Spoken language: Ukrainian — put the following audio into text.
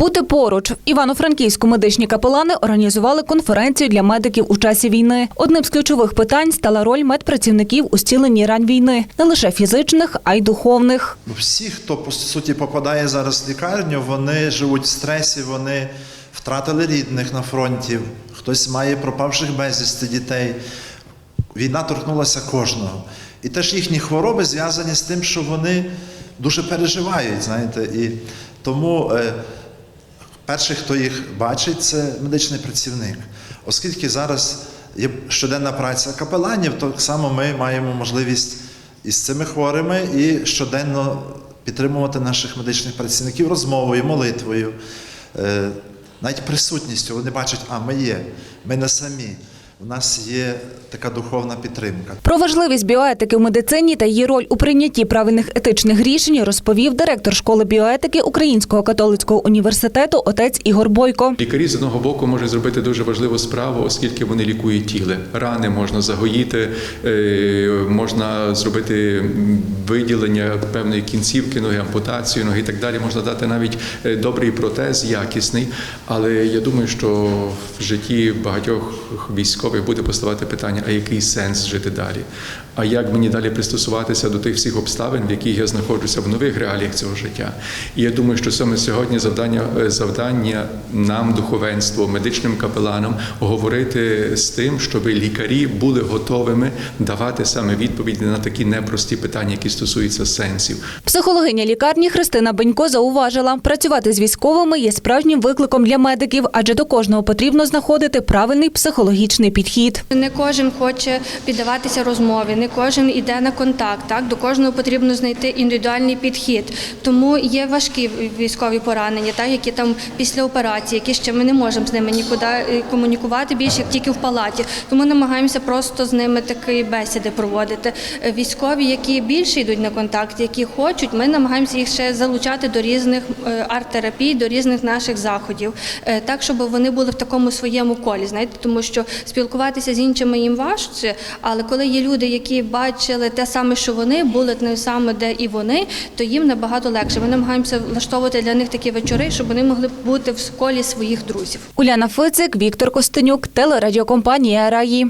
Бути поруч Івано-Франківську медичні капелани організували конференцію для медиків у часі війни. Одним з ключових питань стала роль медпрацівників у зціленні рань війни, не лише фізичних, а й духовних. Всі, хто по суті попадає зараз в лікарню, вони живуть в стресі, вони втратили рідних на фронті, хтось має пропавших безвісти дітей. Війна торкнулася кожного. І теж їхні хвороби зв'язані з тим, що вони дуже переживають, знаєте. І тому е, перший, хто їх бачить, це медичний працівник. Оскільки зараз є щоденна праця капеланів, так само ми маємо можливість із цими хворими і щоденно підтримувати наших медичних працівників розмовою, молитвою, е, навіть присутністю. Вони бачать, а ми є, ми не самі. У нас є така духовна підтримка. Про важливість біоетики в медицині та її роль у прийнятті правильних етичних рішень розповів директор школи біоетики Українського католицького університету отець Ігор Бойко. Лікарі з одного боку можуть зробити дуже важливу справу, оскільки вони лікують тіле. Рани можна загоїти, е, можна зробити виділення певної кінцівки, ноги, ампутацію, ноги і так далі. Можна дати навіть е, добрий протез, якісний. Але я думаю, що в житті багатьох військових буде поставати питання: а який сенс жити далі? А як мені далі пристосуватися до тих всіх обставин, в яких я знаходжуся в нових реаліях цього життя? І я думаю, що саме сьогодні завдання е, завдання нам, духовенству, медичним капеланам, говорити з тим, щоб лікарі були готовими давати саме відповіді на такі непрості питання, які стосуються сенсів. Психологиня лікарні Христина Бенько зауважила, працювати з військовими є справжнім викликом для медиків, адже до кожного потрібно знаходити правильний психологічний підхід. Не кожен хоче піддаватися розмові, не кожен іде на контакт. Так до кожного потрібно знайти індивідуальний підхід. Тому є важкі військові поранення, так які там після операції, які ще ми не можемо з ними нікуди е, комунікувати більше, як тільки в палаті. Тому намагаємося просто з ними такі бесіди проводити. Е, Військові, які більше йдуть на контакт, які хочуть, ми намагаємося їх ще залучати до різних е, арт-терапій, до різних наших заходів, так щоб вони були в такому своєму колі. Знаєте, тому що спілкуватися з іншими їм важче, але коли є люди, які бачили те саме, що вони, були те саме, де і вони, то їм набагато легше. Ми намагаємося влаштовувати для них такі вечори, щоб вони могли бути в колі своїх друзів. Уляна Фицик, Віктор Костенюк, телерадіокомпанія Раї.